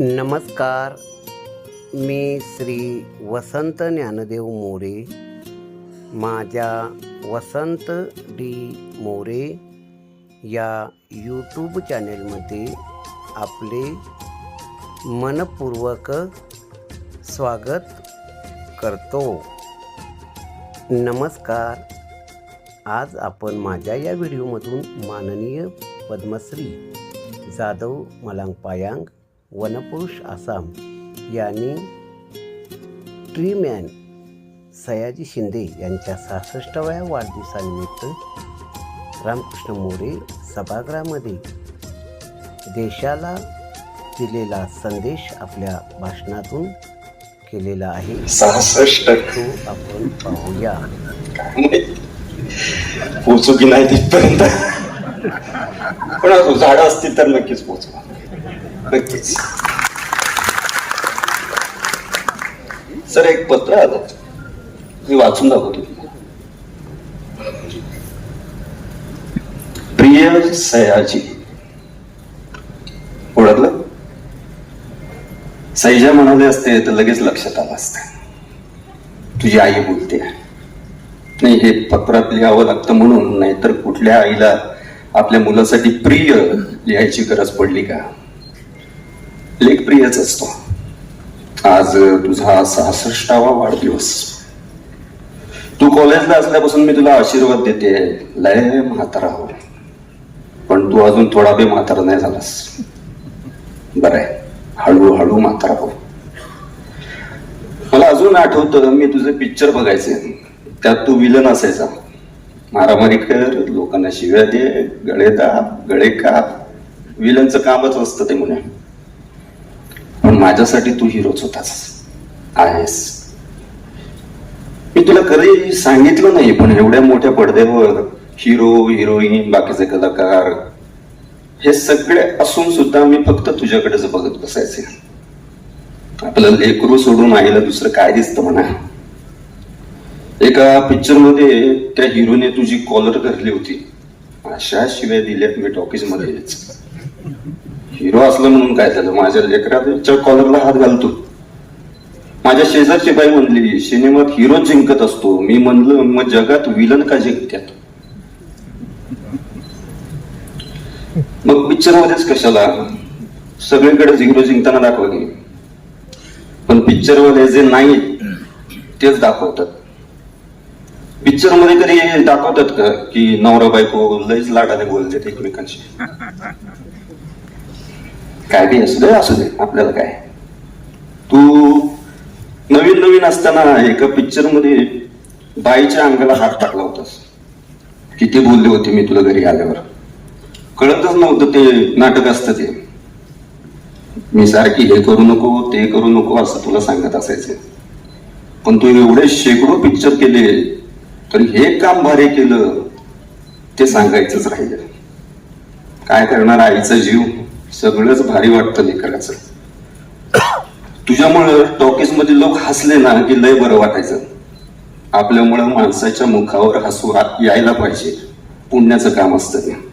नमस्कार. मी श्री वसंत ज्ञानदेव मोरे. माझ्या वसंत डी मोरे या यूट्यूब चॅनेलमध्ये आपले मनपूर्वक स्वागत करतो. नमस्कार. आज आपण माझ्या या व्हिडिओमधून माननीय पद्मश्री जाधव मलांग पायांग वनपुरुष आसाम यांनी ट्रीमॅन सयाजी शिंदे यांच्या सहासष्टाव्या वाढदिवसानिमित्त रामकृष्ण मोरे सभागृहामध्ये देशाला दिलेला संदेश आपल्या भाषणातून केलेला आहे. सहासष्ट. तो आपण पाहूया. पोचू की नाही तिथपर्यंत? पण झाडं असतील तर नक्कीच पोचू नक्कीच. सर एक पत्र आलं मी वाचून दाखवतो. प्रिय सयाजी. ओळखलं? सैजा म्हणाले असते तर लगेच लक्षात आलं असतं. तुझी आई बोलते. नाही हे पत्रात लिहावं लागतं म्हणून नाहीतर कुठल्या आईला आपल्या मुलासाठी प्रिय लिहायची गरज पडली का? लेख प्रियच असतो. आज तुझा सहासष्टावा वाढदिवस. तू कॉलेजला असल्यापासून मी तुला आशीर्वाद देते. लय म्हातारा हो. पण तू अजून थोडा बी म्हातारा नाही झालास. बरं आहे. हळूहळू म्हातारा हो. मला अजून आठवतं मी तुझे पिक्चर बघायचे. त्यात तू विलन असायचा. मारामारी कर लोकांना शिव्या दे गळे दाब गळे काप. विलनचं कामच असतं ते म्हणे माझ्यासाठी तू हिरोच होतास आहेस. मी तुला कधी सांगितलं नाही पण एवढ्या मोठ्या पडद्यावर हिरो हिरोईन बाकीचे कलाकार हे सगळे असून सुद्धा मी फक्त तुझ्याकडेच बघत बसायचे. आपलं लेकरू सोडून आईला दुसरं काय दिसतं म्हणा? एका पिक्चरमध्ये त्या हिरोने तुझी कॉलर धरली होती. अशा शिव्या दिल्यात मी टॉकीजमध्ये हिरो असलं म्हणून काय झालं? माझ्या लेकराच्या कॉलरला हात घालतो. माझ्या शेजारची बाई म्हणली सिनेमात हिरो जिंकत असतो. मी म्हणलं मग जगात विलन का जिंकत्यात? मग पिक्चर मध्येच कशाला? सगळीकडे हिरो जिंकताना दाखवा की पण पिक्चरमध्ये जे नाही तेच दाखवतात. पिक्चरमध्ये कधी दाखवतात का? की नवरा बायको लईच लाडाने बोलतात एकमेकांशी. काय बी असू दे असू दे. आपल्याला काय? तू नवीन नवीन असताना एका पिक्चरमध्ये बाईच्या अंगाला हात टाकला होतास. किती बोलले होते मी तुला घरी आल्यावर. कळतच नव्हतं ते नाटक असतं ते. मी सारखी हे करू नको ते करू नको असं तुला सांगत असायचं. पण तू एवढे शेकडो पिक्चर केले तर हे काम भारी केलं ते सांगायचंच राहिलं. काय करणार आईचा जीव? सगळंच भारी वाटतं लेकराचं तुझ्यामुळं टॉकीजमध्ये लोक हसले ना की लय बरं वाटायचं. आपल्यामुळं माणसाच्या मुखावर हसू यायला पाहिजे. पुण्याचं काम असतं ते.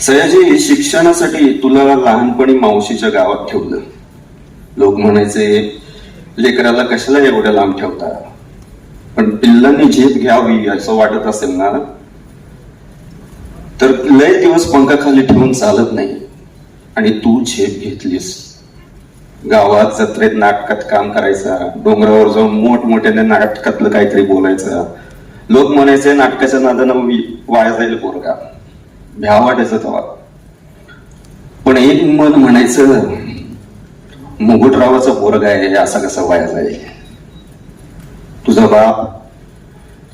सयाजी शिक्षणासाठी तुला लहानपणी मावशीच्या गावात ठेवलं. लोक म्हणायचे लेकराला कशाला एवढ्या लांब ठेवता? पण पिल्लांनी झेप घ्यावी असं वाटत असेल ना? तर लय दिवस पंखाखाली ठेवून चालत नाही. आणि तू झेप घेतलीस. गावात जत्रेत नाटकात काम करायचा डोंगरावर जाऊन मोठमोठ्याने नाटकातलं काहीतरी बोलायचं. लोक म्हणायचे नाटकाच्या नादानं वाया जाईल पोरगा. भ्या वाटायचं तेव्हा. पण एक मन म्हणायचं मुगुटरावाचा पोरगा आहे असा कसा वाया जाईल? तुझा बाप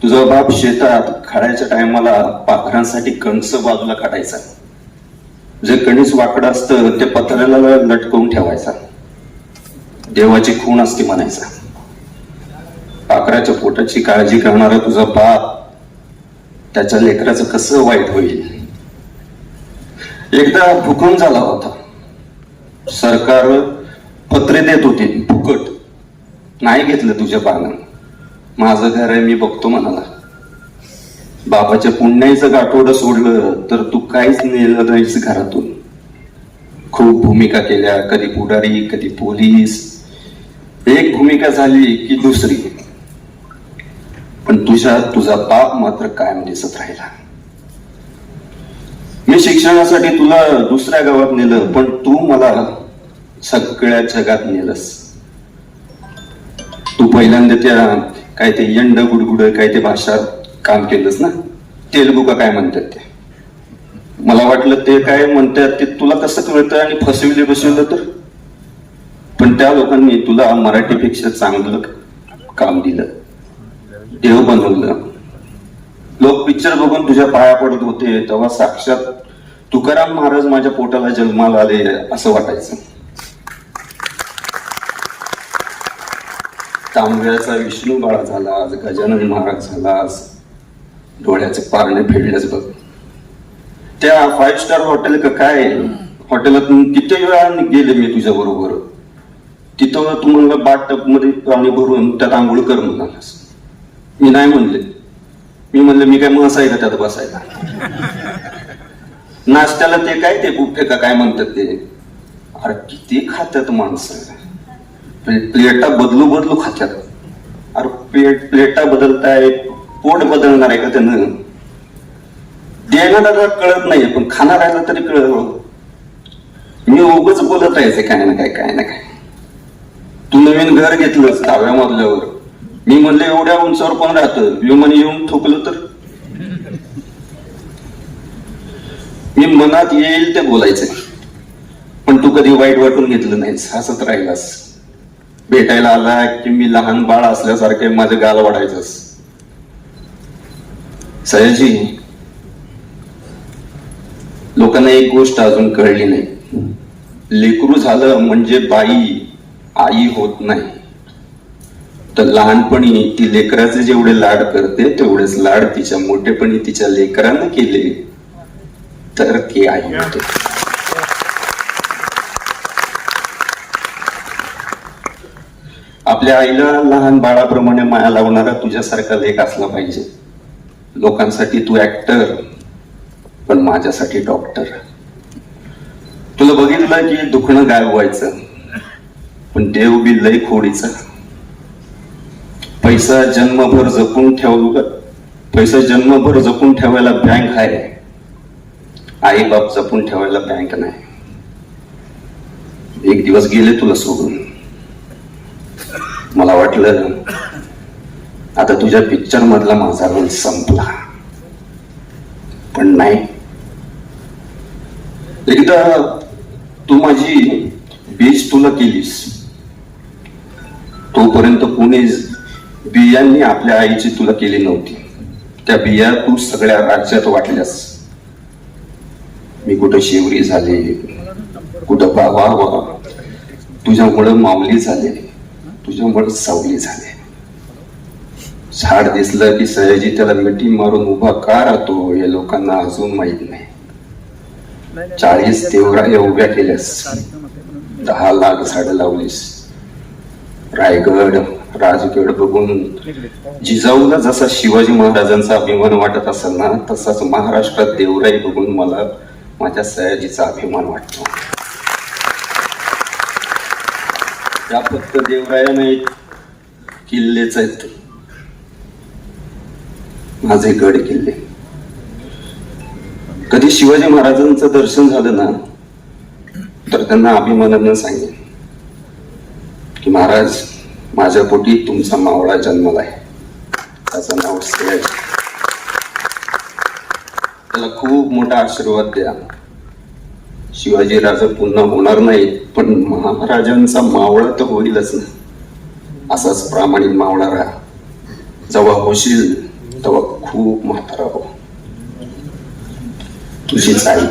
तुझा बाप शेतात खडायच्या टायमाला पाखरांसाठी कणस बाजूला काढायचा जे कणीस वाकडं असतं ते पत्र्याला लटकवून ठेवायचा. देवाची खूण असते म्हणायचा. पाखराच्या पोटाची काळजी करणारा तुझा बाप त्याच्या लेकराचं कसं वाईट होईल? एकदा भूकंप झाला होता. सरकार पत्रे देत होते फुकट. नाही घेतलं तुझ्या पानं माझं घर आहे मी बघतो म्हणाला बाबाच्या पुण्याचं गाठोडं सोडलं तर तू काहीच नेलं नाहीस घरातून. खूप भूमिका केल्या कधी पुढारी कधी पोलीस. एक भूमिका झाली की दुसरी. पण तुझ्या तुझा बाप मात्र कायम दिसत राहिला. मी शिक्षणासाठी तुला दुसऱ्या गावात नेलं पण तू मला सगळ्या जगात नेलंस. तू पहिल्यांदा त्या काय ते यंड गुडगुड काय ते भाषा काम केलंस ना? तेलगू का काय म्हणतात ते? मला वाटलं ते काय म्हणतात ते तुला कसं कळतं आणि फसविले बसवलं तर? पण त्या लोकांनी तुला मराठीपेक्षा चांगलं काम दिलं. देव बनवलं. लोक पिक्चर बघून तुझ्या पाया पडत होते तेव्हा साक्षात तुकाराम महाराज माझ्या पोटाला जन्माला आले असं वाटायचं. तांब्याचा विष्णू बाळा झाला आज गजानन महाराज झाला आज डोळ्याचे पारणे फेडलेच बघ. त्या फाईव्ह स्टार हॉटेल का काय? हॉटेलात किती वेळा गेले मी तुझ्या बरोबर? तिथं तू म्हणलं बाटमध्ये पाणी भरून त्यात आंघोळ कर म्हणालास मी नाही म्हणले. मी म्हणलं मी काय मस का त्यात बसायला. नाश्त्याला ते काय ते बुफे का काय म्हणतात ते? अरे किती खातात माणसं. म्हणजे प्लेटा बदलू बदलू खात्यात. अरे प्लेट प्लेटा बदलताय पोट बदलणार आहे का त्यानं? देणाऱ्याला कळत नाही पण खाणाऱ्याला तरी कळत हो. मी उगच बोलत राहायचं काय ना काय काय ना काय तू नवीन घर घेतलंस दहाव्या मजल्यावर. मी म्हणलं एवढ्या उंचावर कोण राहतं? विमान येऊन ठोकलं तर? मी मनात येईल ते बोलायचं. पण तू कधी वाईट वाटून घेतलं नाहीस हसत राहिलास. भेटायला आला की मी लहान बाळ असल्यासारखे माझे गाल वाढायचंस सयाजी लोकांना एक गोष्ट अजून कळली नाही. लेकरू झालं म्हणजे बाई आई होत नाही. तर लहानपणी ती लेकराचे जेवढे लाड करते तेवढेच लाड तिच्या मोठेपणी तिच्या लेकरानं केले. तर ती आई होते. आपल्या आईला लहान बाळाप्रमाणे माया लावणारा तुझ्यासारखा लेख असला पाहिजे. लोकांसाठी तू ऍक्टर पण माझ्यासाठी डॉक्टर तुला बघितलं की दुखणं गायब व्हायचं पण देव बी लय खोडीचा. पैसा जन्मभर जपून ठेव पैसा जन्मभर जपून ठेवायला बँक आहे. आई बाप जपून ठेवायला बँक नाही. एक दिवस गेले तुला सोडून. मला वाटलं आता तुझ्या पिक्चर मधला माझा रोल संपला. पण नाही. एकदा तू माझी बीज तुला केलीस. तोपर्यंत कोणी बियांनी आपल्या आईची तुला केली नव्हती. त्या बिया तू सगळ्या राज्यात वाटल्यास. मी कुठं शेवरी झाले कुठं बाबा वा तुझ्यामुळं माऊली झाले. तुझ्यामुळं सावली झाले. झाड दिसलं की सयाजी त्याला मिठी मारून उभा का राहतो हे लोकांना अजून माहीत नाही. चाळीस देवराया उभ्या केल्यास दहा लाख झाडं लावलीस. रायगड राजगड बघून जिजाऊला जसा शिवाजी महाराजांचा अभिमान वाटत असेल ना तसाच महाराष्ट्रात देवराई बघून मला माझ्या सयाजीचा अभिमान वाटतो. त्या फक्त देवराया किल्लेच आहेत माझे गड किल्ले. कधी शिवाजी महाराजांचं दर्शन झालं ना तर त्यांना अभिमानानं सांगेन की महाराज माझ्या पोटी तुमचा मावळा जन्मला आहे. त्याचं नाव सयाजी त्याला खूप मोठा आशीर्वाद द्या. शिवाजी राजा पुन्हा होणार नाही पण महाराजांचा मावळा तर होईलच ना. असाच प्रामाणिक मावळा राहा. जेव्हा होशील तेव्हा खूप म्हातारा हो तुझीच आई